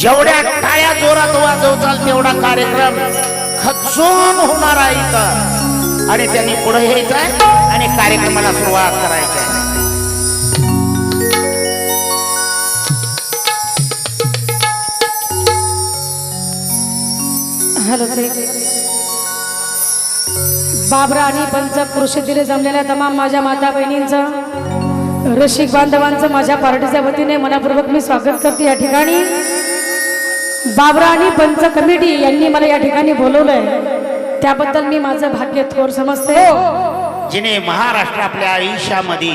जेवढ्या टाळ्या जोरात वाजवचाल तेवढा कार्यक्रम खचून होणार आहे इथं. आणि त्यांनी पुढे यायचं आणि कार्यक्रमाला सुरुवात करायची आहे. हॅलो बाबरा आणि पंच कृषीतील जमलेल्या तमाम माझ्या माता बहिणींचं रसिक बांधवांचं माझ्या पार्टीच्या वतीने मनापूर्वक मी स्वागत करते या ठिकाणी. बाबरा आणि पंच कमिटी यांनी मला या ठिकाणी बोलवलंय. त्याबद्दल मी माझं भाग्य थोर समजते. हो. जिने महाराष्ट्र आपल्या आयुष्यामध्ये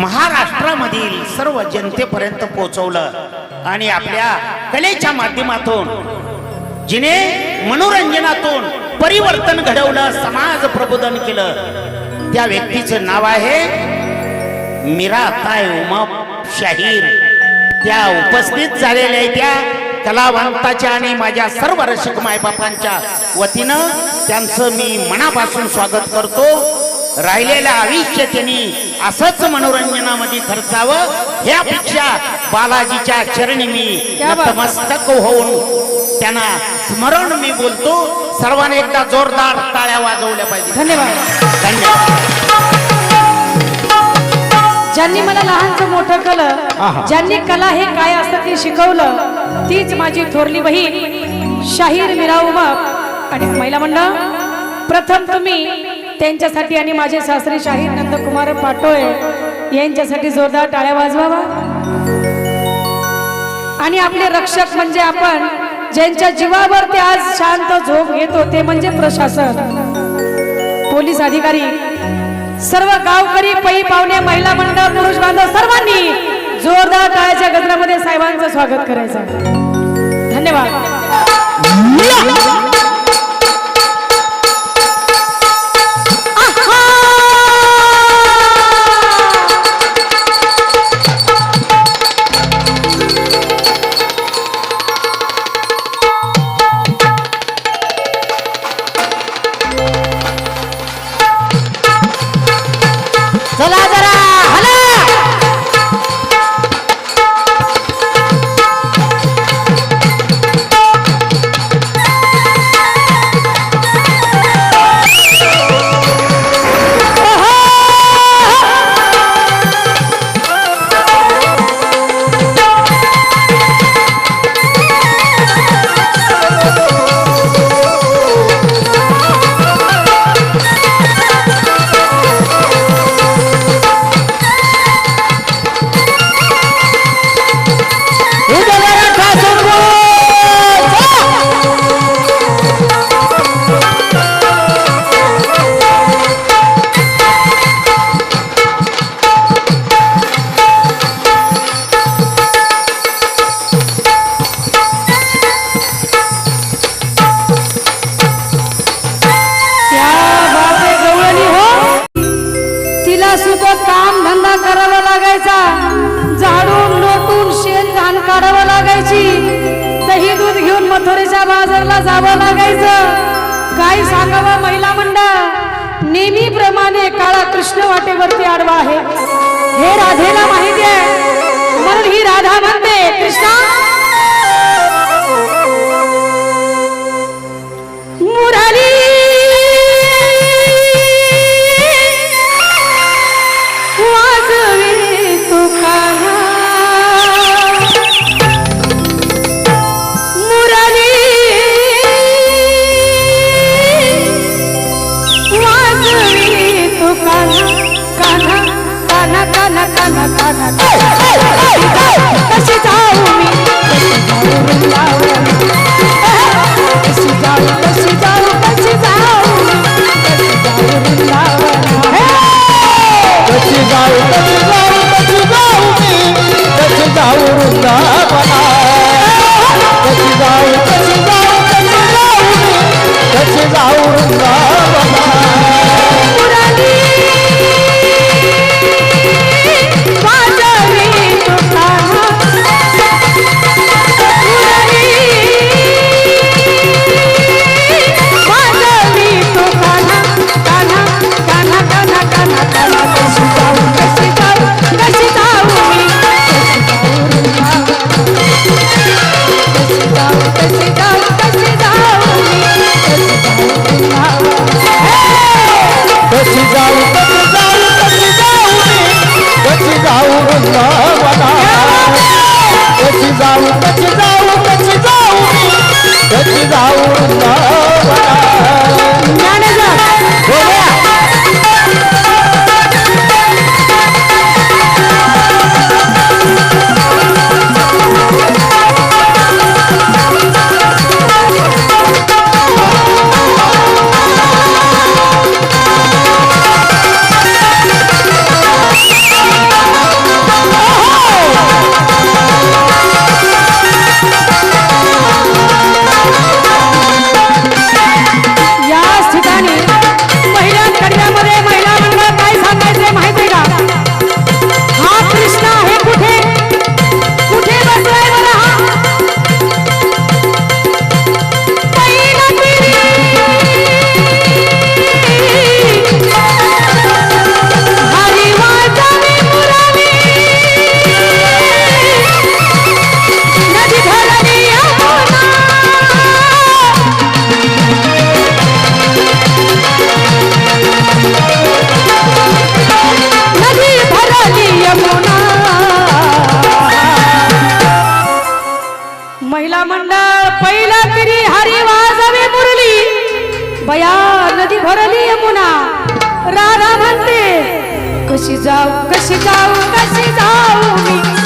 महाराष्ट्रामधील सर्व जनतेपर्यंत पोहोचवलं आणि आपल्या कलेच्या माध्यमातून जिने मनोरंजनातून परिवर्तन घडवलं समाज प्रबोधन केलं. त्या व्यक्तीचं नाव आहे मीरा ताय उमा शाहीर. त्या उपस्थित झालेल्या त्या कलावंताच्या आणि माझ्या सर्व रसिक मायबापांच्या वतीनं त्यांचं मी मनापासून स्वागत करतो. राहिलेलं आयुष्य त्यांनी असंच मनोरंजनामध्ये खर्चावं ह्यापेक्षा बालाजीच्या चरणी मी. नतमस्तक होऊन त्यांना स्मरण मी बोलतो. सर्वांनी एकदा जोरदार टाळ्या वाजवल्या पाहिजे धन्यवाद. धन्यवाद. ज्यांनी मला लहानचं मोठं केलं ज्यांनी कला हे काय असतं ते शिकवलं तीच माझी थोरली बहीण शाहीर मीरा उमा. आणि महिला मंडळ प्रथम तुम्ही त्यांच्यासाठी आणि माझे सासरे शाहीर नंदकुमार पाटोळे यांच्यासाठी जोरदार टाळ्या वाजवावा. आणि आपले रक्षक म्हणजे आपण ज्यांच्या जीवावर ते आज शांत झोप घेतो ते म्हणजे प्रशासन. पोलीस अधिकारी सर्व गावकरी पै पाहुणे महिला मंडळ पुरुष बांधव सर्वांनी जोरदार टाळ्याच्या गजरामध्ये साहेबांचं स्वागत करायचं धन्यवाद. काय महिला मंडळ. नेहमीप्रमाणे काळा कृष्ण वाटेवरती आडवा आहे. हे राधेला माहिती आहे. म्हणून ही राधा म्हणते कृष्णा. मुरारी कशी जाऊ मी कशी जाऊ जाऊ कशी जाऊ कशी जाऊ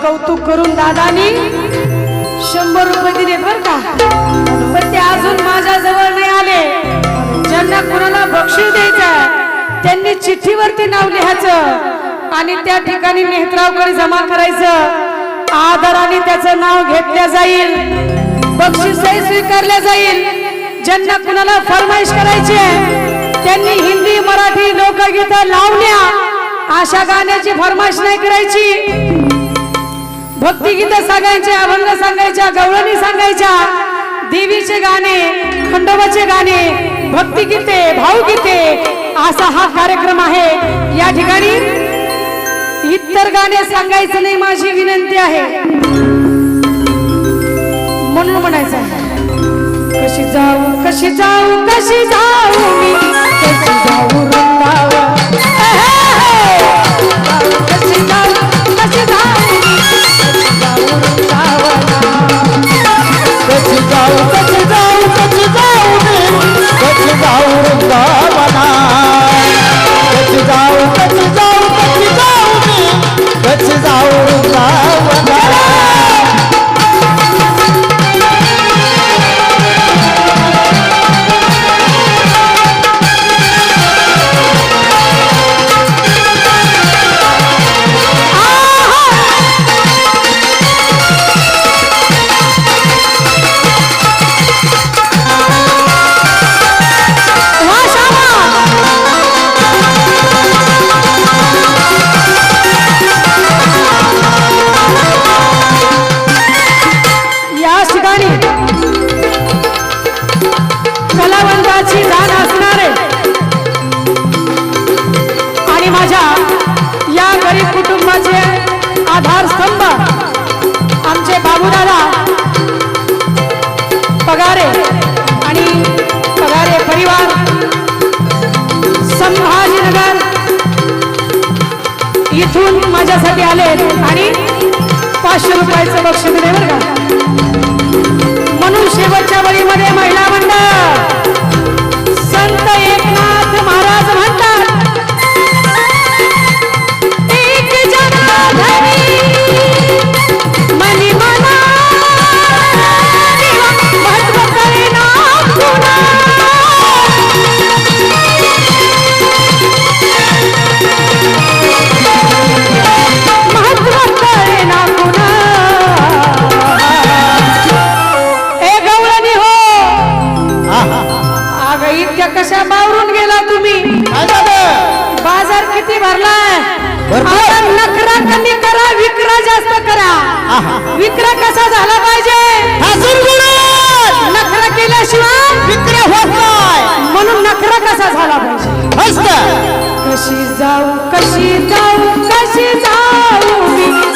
कौतुक करून दादानी शंभर रुपये दिले बर का? पण ते अजून माझ्या जवळ नाही आले. ज्यांना कुणाला बक्षीस द्यायचं त्यांनी चिठ्ठीवरती नाव लिहायचं आणि त्या ठिकाणी नेत्रावकडे जमा करायचं. आदराने त्याचं नाव घेतलं जाईल. बक्षीसही स्वीकारल्या जाईल. ज्यांना कुणाला फरमाईश करायची आहे त्यांनी हिंदी मराठी लोकगीत लावल्या अशा गाण्याची फरमाईश नाही करायची. भक्तिगीत सांगायचे अभंग सांगायच्या गवळणी सांगायच्या देवीचे गाणे खंडोबाचे गाणे भक्तिगीते भावगीते असा हा कार्यक्रम आहे. या ठिकाणी इतर गाणे सांगायचं नाही माझी विनंती आहे. म्हणून म्हणायचं कशी जाऊ कशी जाऊ कशी जाऊ मी? कशी जाऊ पाचशे रुपयाचं बक्षीस दिले विक्रय कसा झाला पाहिजे? नखरा केल्याशिवाय? विक्रय होत नाही. म्हणून नखरा कसा झाला पाहिजे? कशी जाऊ कशी जाऊ कशी जाऊ